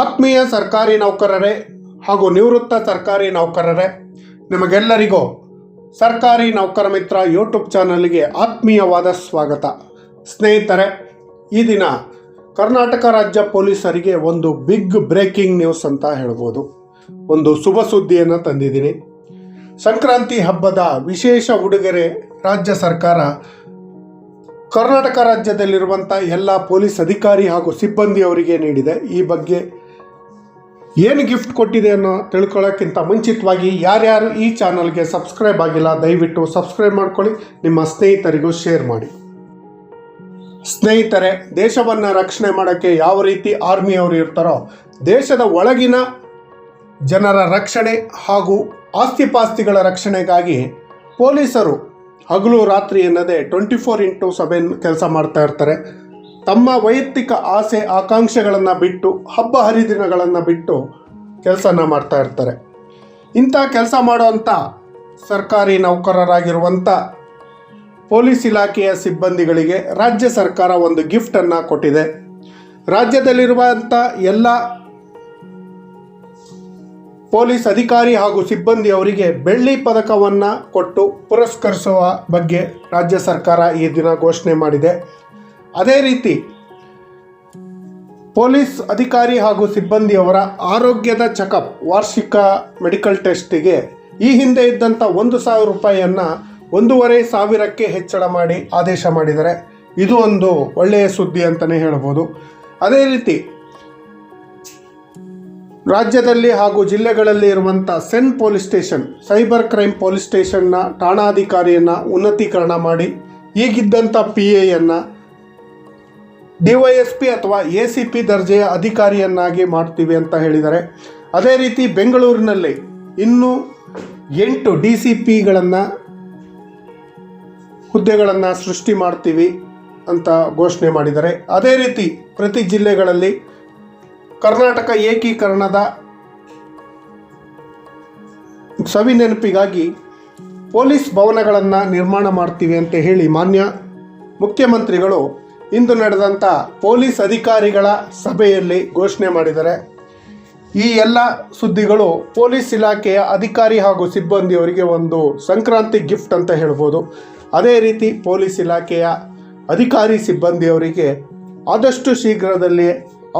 ಆತ್ಮೀಯ ಸರ್ಕಾರಿ ನೌಕರರೇ ಹಾಗೂ ನಿವೃತ್ತ ಸರ್ಕಾರಿ ನೌಕರರೇ, ನಿಮಗೆಲ್ಲರಿಗೂ ಸರ್ಕಾರಿ ನೌಕರ ಮಿತ್ರ ಯೂಟ್ಯೂಬ್ ಚಾನಲ್ಗೆ ಆತ್ಮೀಯವಾದ ಸ್ವಾಗತ. ಸ್ನೇಹಿತರೆ, ಈ ದಿನ ಕರ್ನಾಟಕ ರಾಜ್ಯ ಪೊಲೀಸರಿಗೆ ಒಂದು ಬಿಗ್ ಬ್ರೇಕಿಂಗ್ ನ್ಯೂಸ್ ಅಂತ ಹೇಳ್ಬೋದು. ಒಂದು ಶುಭ ಸುದ್ದಿಯನ್ನು ತಂದಿದ್ದೀನಿ. ಸಂಕ್ರಾಂತಿ ಹಬ್ಬದ ವಿಶೇಷ ಉಡುಗೊರೆ ರಾಜ್ಯ ಸರ್ಕಾರ ಕರ್ನಾಟಕ ರಾಜ್ಯದಲ್ಲಿರುವಂಥ ಎಲ್ಲ ಪೊಲೀಸ್ ಅಧಿಕಾರಿ ಹಾಗೂ ಸಿಬ್ಬಂದಿಯವರಿಗೆ ನೀಡಿದೆ. ಈ ಬಗ್ಗೆ ಏನು ಗಿಫ್ಟ್ ಕೊಟ್ಟಿದೆ ಅನ್ನೋ ತಿಳ್ಕೊಳ್ಳೋಕ್ಕಿಂತ ಮುಂಚಿತವಾಗಿ ಯಾರ್ಯಾರು ಈ ಚಾನಲ್ಗೆ ಸಬ್ಸ್ಕ್ರೈಬ್ ಆಗಿಲ್ಲ, ದಯವಿಟ್ಟು ಸಬ್ಸ್ಕ್ರೈಬ್ ಮಾಡ್ಕೊಳ್ಳಿ, ನಿಮ್ಮ ಸ್ನೇಹಿತರಿಗೂ ಶೇರ್ ಮಾಡಿ. ಸ್ನೇಹಿತರೆ, ದೇಶವನ್ನು ರಕ್ಷಣೆ ಮಾಡೋಕ್ಕೆ ಯಾವ ರೀತಿ ಆರ್ಮಿಯವರು ಇರ್ತಾರೋ, ದೇಶದ ಒಳಗಿನ ಜನರ ರಕ್ಷಣೆ ಹಾಗೂ ಆಸ್ತಿಪಾಸ್ತಿಗಳ ರಕ್ಷಣೆಗಾಗಿ ಪೊಲೀಸರು ಹಗಲು ರಾತ್ರಿ ಎನ್ನದೇ ಟ್ವೆಂಟಿ ಫೋರ್ ಇಂಟು ಸೆವೆನ್ ಕೆಲಸ ಮಾಡ್ತಾ ಇರ್ತಾರೆ. ತಮ್ಮ ವೈಯಕ್ತಿಕ ಆಸೆ ಆಕಾಂಕ್ಷೆಗಳನ್ನು ಬಿಟ್ಟು, ಹಬ್ಬ ಹರಿದಿನಗಳನ್ನು ಬಿಟ್ಟು ಕೆಲಸನ ಮಾಡ್ತಾ ಇರ್ತಾರೆ. ಇಂಥ ಕೆಲಸ ಮಾಡುವಂಥ ಸರ್ಕಾರಿ ನೌಕರರಾಗಿರುವಂಥ ಪೊಲೀಸ್ ಇಲಾಖೆಯ ಸಿಬ್ಬಂದಿಗಳಿಗೆ ರಾಜ್ಯ ಸರ್ಕಾರ ಒಂದು ಗಿಫ್ಟನ್ನು ಕೊಟ್ಟಿದೆ. ರಾಜ್ಯದಲ್ಲಿರುವಂಥ ಎಲ್ಲ ಪೊಲೀಸ್ ಅಧಿಕಾರಿ ಹಾಗೂ ಸಿಬ್ಬಂದಿ ಅವರಿಗೆ ಬೆಳ್ಳಿ ಪದಕವನ್ನು ಕೊಟ್ಟು ಪುರಸ್ಕರಿಸುವ ಬಗ್ಗೆ ರಾಜ್ಯ ಸರ್ಕಾರ ಈ ದಿನ ಘೋಷಣೆ ಮಾಡಿದೆ. ಅದೇ ರೀತಿ ಪೊಲೀಸ್ ಅಧಿಕಾರಿ ಹಾಗೂ ಸಿಬ್ಬಂದಿಯವರ ಆರೋಗ್ಯದ ಚೆಕಪ್ ವಾರ್ಷಿಕ ಮೆಡಿಕಲ್ ಟೆಸ್ಟಿಗೆ ಈ ಹಿಂದೆ ಇದ್ದಂಥ ಒಂದು ಸಾವಿರ ರೂಪಾಯಿಯನ್ನು ಒಂದೂವರೆ ಸಾವಿರಕ್ಕೆ ಹೆಚ್ಚಳ ಮಾಡಿ ಆದೇಶ ಮಾಡಿದರೆ ಇದು ಒಂದು ಒಳ್ಳೆಯ ಸುದ್ದಿ ಅಂತಲೇ ಹೇಳ್ಬೋದು. ಅದೇ ರೀತಿ ರಾಜ್ಯದಲ್ಲಿ ಹಾಗೂ ಜಿಲ್ಲೆಗಳಲ್ಲಿ ಇರುವಂಥ CEN police station, cyber crime police ಸ್ಟೇಷನ್ನ ಠಾಣಾಧಿಕಾರಿಯನ್ನು ಉನ್ನತೀಕರಣ ಮಾಡಿ, ಈಗಿದ್ದಂಥ ಪಿ ಎಯನ್ನು ಡಿ ಅಥವಾ ಎ ಸಿ ಪಿ ದರ್ಜೆಯ ಅಧಿಕಾರಿಯನ್ನಾಗಿ ಮಾಡ್ತೀವಿ ಅಂತ ಹೇಳಿದ್ದಾರೆ. ಅದೇ ರೀತಿ ಬೆಂಗಳೂರಿನಲ್ಲಿ ಇನ್ನೂ ಎಂಟು ಡಿ ಸಿ ಪಿಗಳನ್ನು ಹುದ್ದೆಗಳನ್ನು ಸೃಷ್ಟಿ ಮಾಡ್ತೀವಿ ಅಂತ ಘೋಷಣೆ ಮಾಡಿದ್ದಾರೆ. ಅದೇ ರೀತಿ ಪ್ರತಿ ಜಿಲ್ಲೆಗಳಲ್ಲಿ ಕರ್ನಾಟಕ ಏಕೀಕರಣದ ಸವಿ ನೆನಪಿಗಾಗಿ ಪೊಲೀಸ್ ಭವನಗಳನ್ನು ನಿರ್ಮಾಣ ಮಾಡ್ತೀವಿ ಅಂತ ಹೇಳಿ ಮಾನ್ಯ ಮುಖ್ಯಮಂತ್ರಿಗಳು ಇಂದು ನಡೆದಂಥ ಪೊಲೀಸ್ ಅಧಿಕಾರಿಗಳ ಸಭೆಯಲ್ಲಿ ಘೋಷಣೆ ಮಾಡಿದ್ದಾರೆ. ಈ ಎಲ್ಲ ಸುದ್ದಿಗಳು ಪೊಲೀಸ್ ಇಲಾಖೆಯ ಅಧಿಕಾರಿ ಹಾಗೂ ಸಿಬ್ಬಂದಿಯವರಿಗೆ ಒಂದು ಸಂಕ್ರಾಂತಿ ಗಿಫ್ಟ್ ಅಂತ ಹೇಳ್ಬೋದು. ಅದೇ ರೀತಿ ಪೊಲೀಸ್ ಇಲಾಖೆಯ ಅಧಿಕಾರಿ ಸಿಬ್ಬಂದಿಯವರಿಗೆ ಆದಷ್ಟು ಶೀಘ್ರದಲ್ಲಿ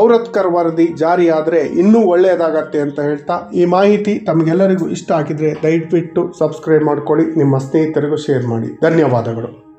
ಔರತ್ಕರ್ ವರದಿ ಜಾರಿಯಾದರೆ ಇನ್ನೂ ಒಳ್ಳೆಯದಾಗತ್ತೆ ಅಂತ ಹೇಳ್ತಾ ಈ ಮಾಹಿತಿ ತಮಗೆಲ್ಲರಿಗೂ ಇಷ್ಟ ಆಗಿದ್ರೆ ದಯವಿಟ್ಟು ಸಬ್ಸ್ಕ್ರೈಬ್ ಮಾಡ್ಕೊಳ್ಳಿ. ನಿಮ್ಮ ಸ್ನೇಹಿತರಿಗೂ ಶೇರ್ ಮಾಡಿ. ಧನ್ಯವಾದಗಳು.